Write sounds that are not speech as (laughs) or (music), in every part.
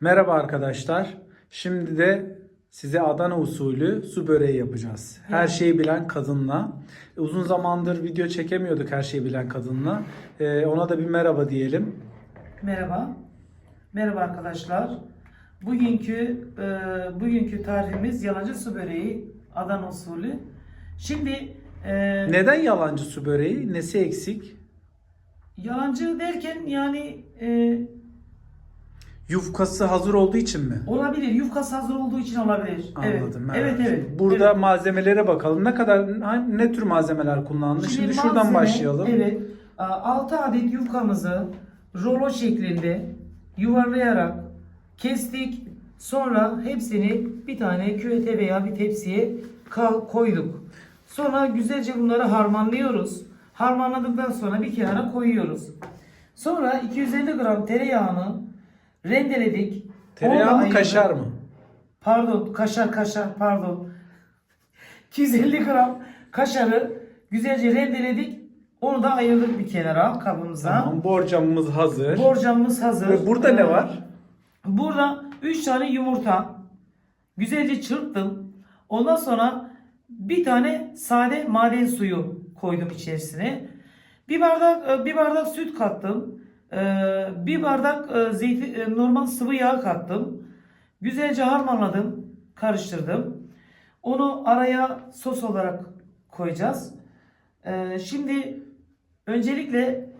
Merhaba arkadaşlar. Şimdi de size Adana usulü su böreği yapacağız. Her şeyi bilen kadınla. Uzun zamandır video çekemiyorduk her şeyi bilen kadınla. Ee, ona da bir merhaba diyelim. Merhaba. Merhaba arkadaşlar. Bugünkü e, bugünkü tarifimiz yalancı su böreği Adana usulü. Şimdi e, Neden yalancı su böreği? Nesi eksik? yalancı derken yani e, Yufkası hazır olduğu için mi? olabilir. Yufkası hazır olduğu için olabilir. Anladım. Evet. Evet, evet. Burada evet. malzemelere bakalım. Ne kadar ne tür malzemeler kullanıldı? Şimdi, şuradan malzeme, başlayalım. Evet. 6 adet yufkamızı rolo şeklinde yuvarlayarak kestik. Sonra hepsini bir tane küvete veya bir tepsiye koyduk. Sonra güzelce bunları harmanlıyoruz. Harmanladıktan sonra bir kenara koyuyoruz. Sonra 250 gram tereyağını rendeledik. Tereyağı mı kaşar mı? Pardon kaşar kaşar pardon. 250 gram kaşarı güzelce rendeledik. Onu da ayırdık bir kenara kabımıza. Tamam. Borcamımız hazır. Borcamımız hazır. Ve burada ne Ee, var? Burada 3 tane yumurta. Güzelce çırptım. Ondan sonra bir tane sade maden suyu koydum içerisine. Bir bardak e, bir bardak süt kattım. Ee, Bir bardak e, zeytin e, normal sıvı yağ kattım. Güzelce harmanladım, karıştırdım. Onu araya sos olarak koyacağız. Ee, Şimdi öncelikle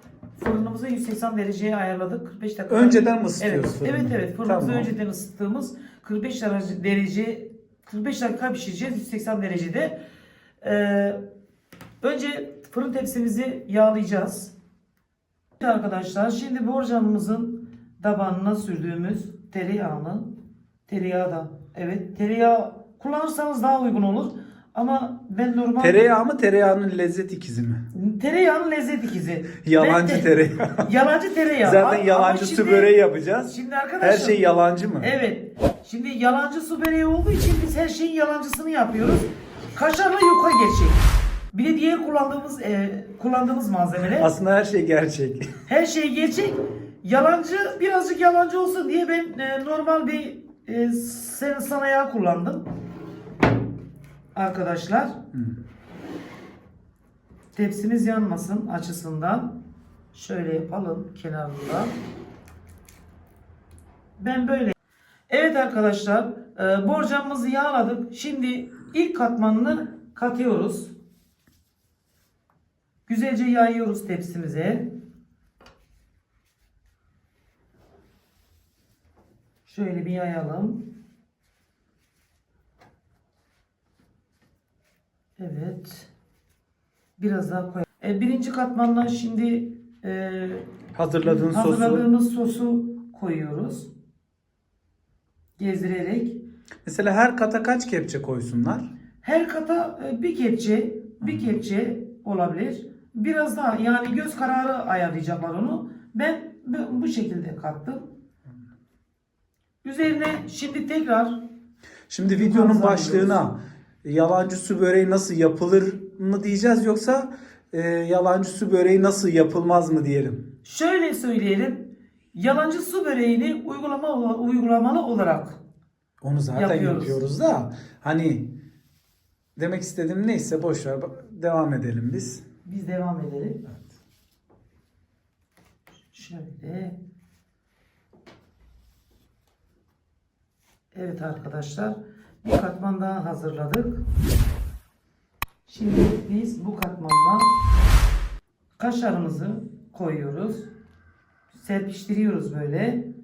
fırınımızı 180 dereceye ayarladık. 45 dakika. Önceden mi ısıtıyoruz Evet, fırını? evet, evet. Fırınımızı Tamam. önceden ısıttığımız 45 derece, derece 45 dakika pişireceğiz 180 derecede. Ee, önce fırın tepsimizi yağlayacağız. Evet arkadaşlar şimdi borcamımızın tabanına sürdüğümüz tereyağını tereyağı da evet tereyağı kullanırsanız daha uygun olur. Ama ben normal Tereyağı mı tereyağının lezzet ikizi mi? tereyağının lezzet ikizi. (laughs) Yalancı Ben tereyağı. (laughs) Yalancı tereyağı. Zaten yalancı su şimdi- böreği yapacağız. Şimdi arkadaşlar. Her şey yalancı mı? Evet. Şimdi yalancı su böreği olduğu için biz her şeyin yalancısını yapıyoruz. Kaşarla yuka gerçek. Bir de diğer kullandığımız e, kullandığımız malzemeler. Aslında her şey gerçek. Her şey gerçek. Yalancı birazcık yalancı olsun diye ben e, normal bir e, sen sana yağ kullandım. Arkadaşlar. Tepsimiz yanmasın açısından. Şöyle yapalım kenarında. Ben böyle. Evet arkadaşlar e, borcamımızı yağladık. Şimdi ilk katmanını katıyoruz. Güzelce yayıyoruz tepsimize. Şöyle bir yayalım. Evet. Biraz daha koy. E, birinci katmandan şimdi e, Hazırladığın sosu. hazırladığımız sosu koyuyoruz. Gezdirerek. Mesela her kata kaç kepçe koysunlar? Her kata e, bir kepçe, bir kepçe olabilir. Biraz daha yani göz kararı ayarlayacaklar onu. Ben bu- şekilde kattım. Üzerine şimdi tekrar Şimdi videonun başlığına yalancı su böreği nasıl yapılır mı diyeceğiz yoksa e, yalancı su böreği nasıl yapılmaz mı diyelim? şöyle söyleyelim. Yalancı su böreğini uygulama uygulamalı olarak Onu zaten Yapıyoruz. yapıyoruz da hani demek istediğim neyse boş ver devam edelim biz. Biz devam edelim. Şöyle. Evet arkadaşlar. Bir katman daha hazırladık. Şimdi biz bu katmandan kaşarımızı koyuyoruz. Serpiştiriyoruz böyle.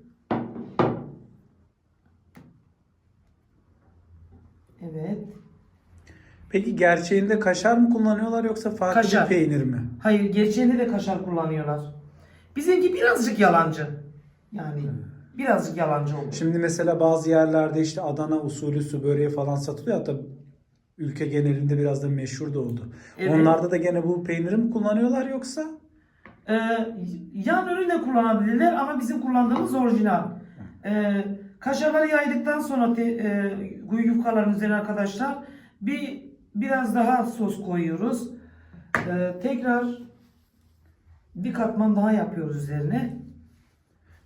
Evet. Peki gerçeğinde kaşar mı kullanıyorlar yoksa farklı Kaşar. bir peynir mi? Hayır gerçeğinde de kaşar kullanıyorlar. Bizimki birazcık yalancı. Yani birazcık yalancı oldu. Şimdi mesela bazı yerlerde işte Adana usulü su böreği falan satılıyor hatta ülke genelinde biraz da meşhur da oldu. Evet. Onlarda da gene bu peyniri mi kullanıyorlar yoksa? Ee, yan ürün de kullanabilirler ama bizim kullandığımız orijinal. Ee, kaşarları yaydıktan sonra te, e, yufkaların üzerine arkadaşlar bir biraz daha sos koyuyoruz. Ee, tekrar bir katman daha yapıyoruz üzerine.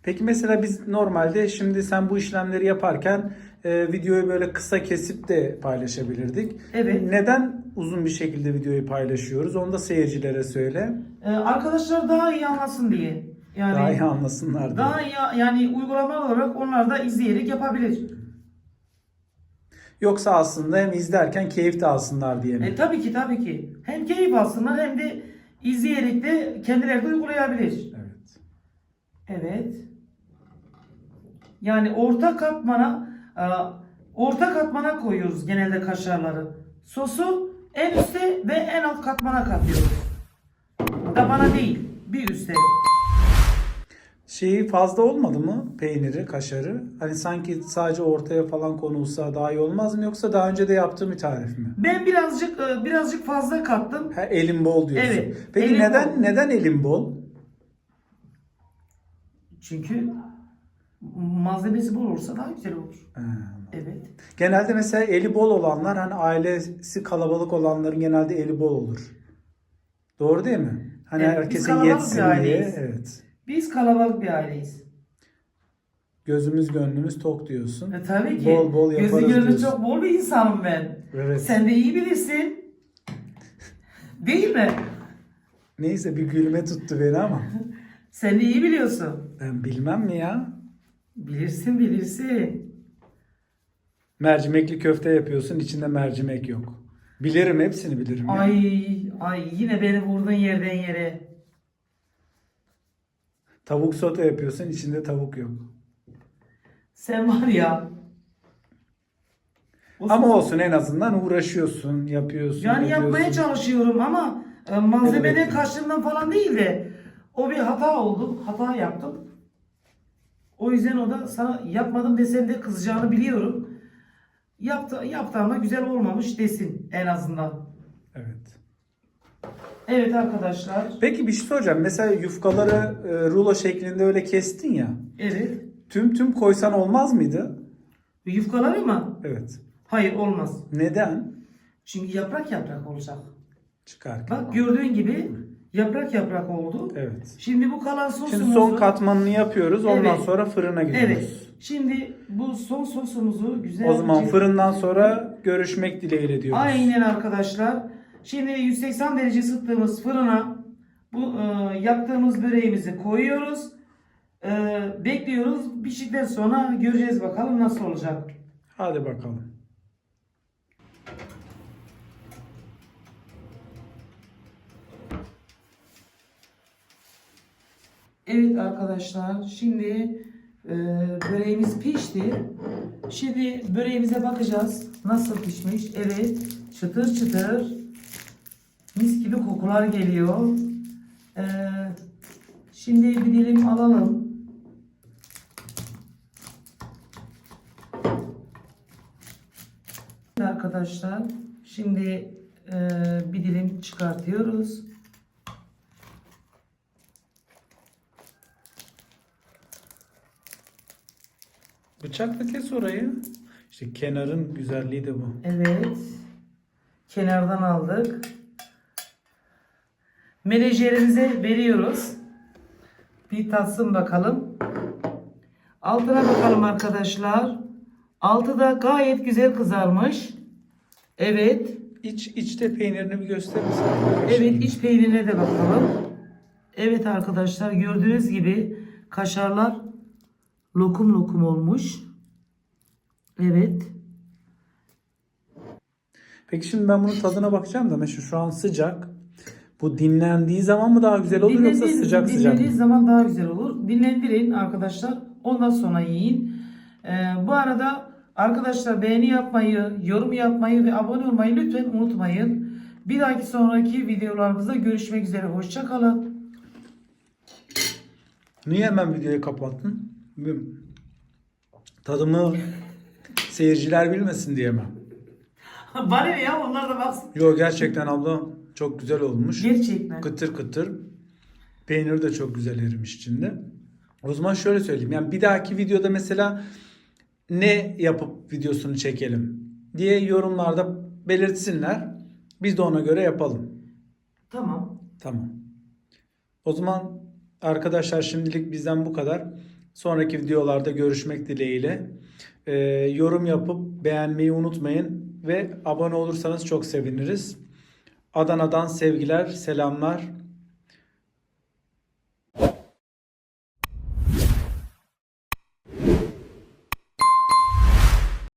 Peki mesela biz normalde şimdi sen bu işlemleri yaparken e, videoyu böyle kısa kesip de paylaşabilirdik. Evet. Neden uzun bir şekilde videoyu paylaşıyoruz? Onu da seyircilere söyle. Ee, arkadaşlar daha iyi anlasın diye. Yani Daha iyi anlasınlar diye. daha iyi yani uygulama olarak onlar da izleyerek yapabilir. Yoksa aslında hem izlerken keyif de alsınlar diye mi? E, tabii ki tabii ki. Hem keyif alsınlar hem de izleyerek de kendileri de uygulayabilir. Evet. Evet. Yani orta katmana e, orta katmana koyuyoruz genelde kaşarları. Sosu en üste ve en alt katmana katıyoruz. Tabana değil, bir üste. Şeyi fazla olmadı mı peyniri, kaşarı? Hani sanki sadece ortaya falan konulsa daha iyi olmaz mı yoksa daha önce de yaptığım bir tarif mi? Ben birazcık e, birazcık fazla kattım. Ha, elim bol diyorsun. Evet, Peki elim neden bol. neden elim bol? Çünkü malzemesi bol olursa daha güzel olur. Ha. Evet. Genelde mesela eli bol olanlar hani ailesi kalabalık olanların genelde eli bol olur. Doğru değil mi? Hani Evet, bir yetsin diye. Evet. Biz kalabalık bir aileyiz. Gözümüz gönlümüz tok diyorsun. E, tabii ki. Bol bol Gözü yaparız gönlü diyorsun. çok bol bir insanım ben. Evet. Sen de iyi bilirsin. Değil mi? Neyse bir gülme tuttu beni ama. (laughs) Sen de iyi biliyorsun. Ben bilmem mi ya? Bilirsin bilirsin. Mercimekli köfte yapıyorsun içinde mercimek yok. Bilirim hepsini bilirim. ya. Ay ay yine beni vurdun yerden yere. Tavuk sote yapıyorsun içinde tavuk yok. Sen var ya. O Ama olsun en azından uğraşıyorsun, yapıyorsun. Yani yapmaya ediyorsun. çalışıyorum ama e, malzemeden Elbette. kaçtığımdan falan değil de o bir hata oldu. Hata yaptım. O yüzden o da sana yapmadım desem de kızacağını biliyorum. Yaptı, yaptı ama güzel olmamış desin en azından. Evet. Evet arkadaşlar. Peki bir şey soracağım. Mesela yufkaları e, rulo şeklinde öyle kestin ya. Evet. Tüm tüm koysan olmaz mıydı? Yufkaları mı? Evet. Hayır olmaz. Neden? Çünkü yaprak yaprak olacak. Çıkarken. Bak gördüğün gibi yaprak yaprak oldu. Evet. Şimdi bu kalan sosumuzu... Şimdi son katmanını yapıyoruz. Ondan Evet. sonra fırına gidiyoruz. Evet. Şimdi bu son sosumuzu güzelce... O zaman fırından sonra görüşmek dileğiyle diyoruz. Aynen arkadaşlar. Şimdi 180 derece ısıttığımız fırına bu e, yaptığımız böreğimizi koyuyoruz. E, bekliyoruz. Piştikten sonra göreceğiz bakalım nasıl olacak. Hadi bakalım. Evet arkadaşlar şimdi e, böreğimiz pişti. Şimdi böreğimize bakacağız. Nasıl pişmiş? Evet çıtır çıtır mis gibi kokular geliyor. E, şimdi bir dilim alalım. Arkadaşlar şimdi e, bir dilim çıkartıyoruz. Bıçakla kes orayı. İşte kenarın güzelliği de bu. Evet. Kenardan aldık. Menajerimize veriyoruz. Bir tatsın bakalım. Altına bakalım arkadaşlar. Altı da gayet güzel kızarmış. Evet. İç içte peynirini bir gösterir? Evet iç peynirine de bakalım. Evet arkadaşlar gördüğünüz gibi kaşarlar lokum lokum olmuş. Evet. Peki şimdi ben bunun tadına bakacağım da mesela şu an sıcak. Bu dinlendiği zaman mı daha güzel olur yoksa sıcak sıcak dinlendiği mı? zaman daha güzel olur. Dinlendirin arkadaşlar. Ondan sonra yiyin. Ee, bu arada arkadaşlar beğeni yapmayı, yorum yapmayı ve abone olmayı lütfen unutmayın. Bir dahaki sonraki videolarımızda görüşmek üzere. Hoşçakalın. Niye hemen videoyu kapattın? Bilmiyorum. Tadımı seyirciler bilmesin diye mi? (laughs) Ne ya onlar da baksın. Yo gerçekten abla çok güzel olmuş. Gerçekten. Kıtır kıtır. Peynir de çok güzel erimiş içinde. O zaman şöyle söyleyeyim. Yani bir dahaki videoda mesela ne yapıp videosunu çekelim diye yorumlarda belirtsinler. Biz de ona göre yapalım. Tamam. Tamam. O zaman arkadaşlar şimdilik bizden bu kadar. Sonraki videolarda görüşmek dileğiyle. Ee, yorum yapıp beğenmeyi unutmayın ve abone olursanız çok seviniriz. Adana'dan sevgiler, selamlar.